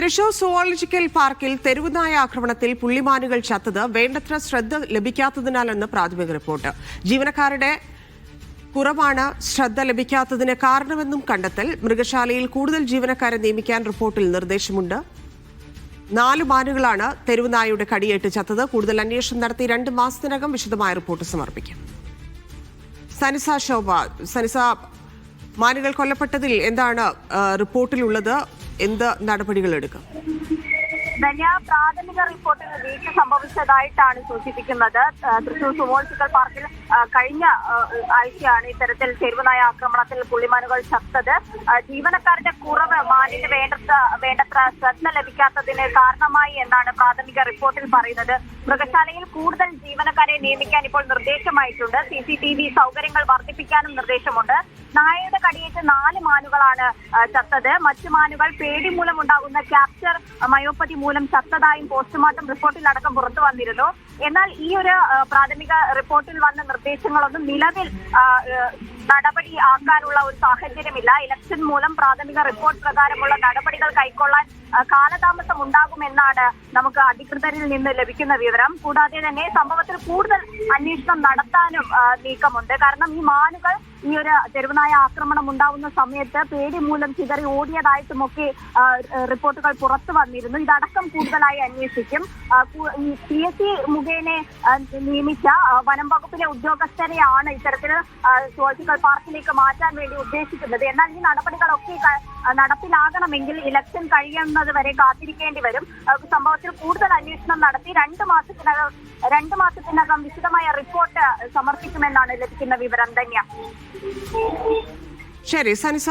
Thrissur zoological പാർക്കിൽ തെരുവുനായ ആക്രമണത്തിൽ പുള്ളിമാനുകൾ ചത്തത് വേണ്ടത്ര ശ്രദ്ധ ലഭിക്കാത്തതിനാലെന്ന് പ്രാഥമിക റിപ്പോർട്ട്. ജീവനക്കാരുടെ കുറവാണ് ശ്രദ്ധ ലഭിക്കാത്തതിന് കാരണമെന്നും കണ്ടെത്തൽ. മൃഗശാലയിൽ കൂടുതൽ ജീവനക്കാരെ നിയമിക്കാൻ റിപ്പോർട്ടിൽ നിർദ്ദേശമുണ്ട്. നാല് മാനുകളാണ് തെരുവുനായയുടെ കടിയേറ്റ് ചത്തത്. കൂടുതൽ അന്വേഷണം നടത്തി രണ്ട് മാസത്തിനകം വിശദമായ റിപ്പോർട്ട് സമർപ്പിക്കും. സനിസ ശോഭ സനിസ മാനുകൾ കൊല്ലപ്പെട്ടതിൽ എന്താണ് റിപ്പോർട്ടിലുള്ളത്? എന്ത് നടപടികൾ എടുക്കും? പ്രാഥമിക റിപ്പോർട്ടിൽ വീഴ്ച സംഭവിച്ചതായിട്ടാണ് സൂചിപ്പിക്കുന്നത്. തൃശൂർ സുവോളജിക്കൽ പാർക്കിൽ കഴിഞ്ഞ ആഴ്ചയാണ് ഇത്തരത്തിൽ ചെരുവനായ ആക്രമണത്തിൽ പുള്ളിമാനുകൾ ചത്തത്. ജീവനക്കാരുടെ കുറവ് മാനിന് വേണ്ടത്ര വേണ്ടത്ര ശ്രദ്ധ ലഭിക്കാത്തതിന് കാരണമായി എന്നാണ് പ്രാഥമിക റിപ്പോർട്ടിൽ പറയുന്നത്. മൃഗശാലയിൽ കൂടുതൽ ജീവനക്കാരെ നിയമിക്കാൻ ഇപ്പോൾ നിർദ്ദേശമായിട്ടുണ്ട്. സി സി ടി വി സൗകര്യങ്ങൾ വർദ്ധിപ്പിക്കാനും നിർദ്ദേശമുണ്ട്. നായയുടെ കടിയേറ്റ് നാല് മാനുകളാണ് ചത്തത്. മറ്റു മാനുകൾ പേടി മൂലം ഉണ്ടാകുന്ന ക്യാപ്ചർ മയോപ്പതി മൂലം ചത്തതായും പോസ്റ്റ്മോർട്ടം റിപ്പോർട്ടിൽ അടക്കം പുറത്തു വന്നിരുന്നു. എന്നാൽ ഈ ഒരു പ്രാഥമിക റിപ്പോർട്ടിൽ വന്ന നിർദ്ദേശങ്ങളൊന്നും നിലവിൽ നടപടി ആക്കാനുള്ള ഒരു സാഹചര്യമില്ല. ഇലക്ഷൻ മൂലം പ്രാഥമിക റിപ്പോർട്ട് പ്രകാരമുള്ള നടപടികൾ കൈക്കൊള്ളാൻ കാലതാമസം ഉണ്ടാകുമെന്നാണ് നമുക്ക് അധികൃതരിൽ നിന്ന് ലഭിക്കുന്ന വിവരം. കൂടാതെ തന്നെ സംഭവത്തിൽ കൂടുതൽ അന്വേഷണം നടത്താനും നീക്കമുണ്ട്. കാരണം ഈ മാനുകൾ ഈ ഒരു തെരുവുനായ ആക്രമണം ഉണ്ടാവുന്ന സമയത്ത് പേടി മൂലം ചിതറി ഓടിയതായിട്ടുമൊക്കെ റിപ്പോർട്ടുകൾ പുറത്തു വന്നിരുന്നു. ഇതടക്കം കൂടുതലായി അന്വേഷിക്കും. ഈ പി എസ് സി മുഖേന നിയമിച്ച വനം വകുപ്പിലെ ഉദ്യോഗസ്ഥരെയാണ് ഇത്തരത്തിൽ സുവോളജിക്കൽ പാർക്കിലേക്ക് മാറ്റാൻ വേണ്ടി ഉദ്ദേശിക്കുന്നത്. എന്നാൽ ഈ നടപടികളൊക്കെ നടപ്പിലാകണമെങ്കിൽ ഇലക്ഷൻ കഴിയുന്നത് വരെ കാത്തിരിക്കേണ്ടി വരും. സംഭവത്തിൽ കൂടുതൽ അന്വേഷണം നടത്തി രണ്ട് മാസത്തിനകം രണ്ട് മാസത്തിനകം വിശദമായ റിപ്പോർട്ട് സമർപ്പിക്കുമെന്നാണ് ലഭിക്കുന്ന വിവരം തന്നെ ശരി സനിസ.